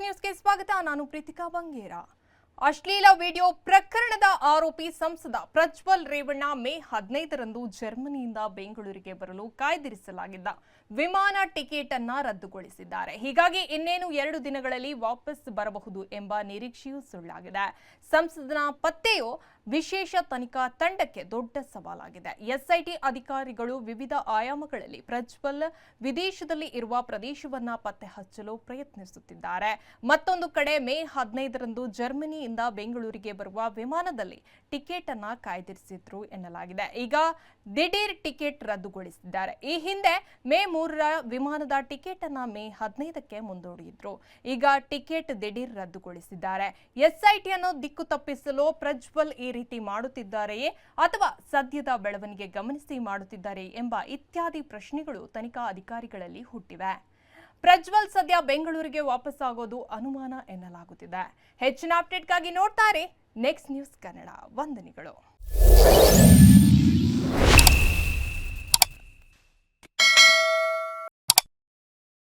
ನ್ಯೂಸ್ಗೆ ಸ್ವಾಗತ. ನಾನು ಪ್ರೀತಿಕಾ ಬಂಗೇರ. ಅಶ್ಲೀಲ ವಿಡಿಯೋ ಪ್ರಕರಣದ ಆರೋಪಿ ಸಂಸದ ಪ್ರಜ್ವಲ್ ರೇವಣ್ಣ ಮೇ ಹದಿನೈದರಂದು ಜರ್ಮನಿಯಿಂದ ಬೆಂಗಳೂರಿಗೆ ಬರಲು ಕಾಯ್ದಿರಿಸಲಾಗಿದ್ದ ವಿಮಾನ ಟಿಕೆಟ್ ಅನ್ನ ರದ್ದುಗೊಳಿಸಿದ್ದಾರೆ. ಹೀಗಾಗಿ ಇನ್ನೇನು ಎರಡು ದಿನಗಳಲ್ಲಿ ವಾಪಸ್ ಬರಬಹುದು ಎಂಬ ನಿರೀಕ್ಷೆಯೂ ಸುಳ್ಳಾಗಿದೆ. ಸಂಸದನ ಪತ್ತೆಯು ವಿಶೇಷ ತನಿಖಾ ತಂಡಕ್ಕೆ ದೊಡ್ಡ ಸವಾಲಾಗಿದೆ. ಎಸ್ಐಟಿ ಅಧಿಕಾರಿಗಳು ವಿವಿಧ ಆಯಾಮಗಳಲ್ಲಿ ಪ್ರಜ್ವಲ್ ವಿದೇಶದಲ್ಲಿ ಇರುವ ಪ್ರದೇಶವನ್ನ ಪತ್ತೆ ಹಚ್ಚಲು ಪ್ರಯತ್ನಿಸುತ್ತಿದ್ದಾರೆ. ಮತ್ತೊಂದು ಕಡೆ ಮೇ ಹದಿನೈದರಂದು ಜರ್ಮನಿಯಿಂದ ಬೆಂಗಳೂರಿಗೆ ಬರುವ ವಿಮಾನದಲ್ಲಿ ಟಿಕೆಟ್ ಅನ್ನ ಕಾಯ್ದಿರಿಸಿದ್ರು ಎನ್ನಲಾಗಿದೆ. ಈಗ ದಿಢೀರ್ ಟಿಕೆಟ್ ರದ್ದುಗೊಳಿಸಿದ್ದಾರೆ. ಈ ಹಿಂದೆ ಮೇ ಮೂರರ ವಿಮಾನದ ಟಿಕೆಟ್ ಅನ್ನ ಮೇ ಹದಿನೈದಕ್ಕೆ ಮುಂದೂಡಿದ್ರು. ಈಗ ಟಿಕೆಟ್ ದಿಢೀರ್ ರದ್ದುಗೊಳಿಸಿದ್ದಾರೆ. ಎಸ್ಐಟಿಯನ್ನು ದಿಕ್ಕು ತಪ್ಪಿಸಲು ಪ್ರಜ್ವಲ್ ಈ ರೀತಿ ಮಾಡುತ್ತಿದ್ದಾರೆಯೇ ಅಥವಾ ಸದ್ಯದ ಬೆಳವಣಿಗೆ ಗಮನಿಸಿ ಮಾಡುತ್ತಿದ್ದಾರೆ ಎಂಬ ಇತ್ಯಾದಿ ಪ್ರಶ್ನೆಗಳು ತನಿಖಾ ಅಧಿಕಾರಿಗಳಲ್ಲಿ ಹುಟ್ಟಿವೆ. ಪ್ರಜ್ವಲ್ ಸದ್ಯ ಬೆಂಗಳೂರಿಗೆ ವಾಪಸ್ ಆಗೋದು ಅನುಮಾನ ಎನ್ನಲಾಗುತ್ತಿದೆ. ಹೆಚ್ಚಿನ ಅಪ್ಡೇಟ್ಗಾಗಿ ನೋಡ್ತಾರೆ ನೆಕ್ಸ್ಟ್ ನ್ಯೂಸ್ ಕನ್ನಡ ವಂದನೆಗಳು.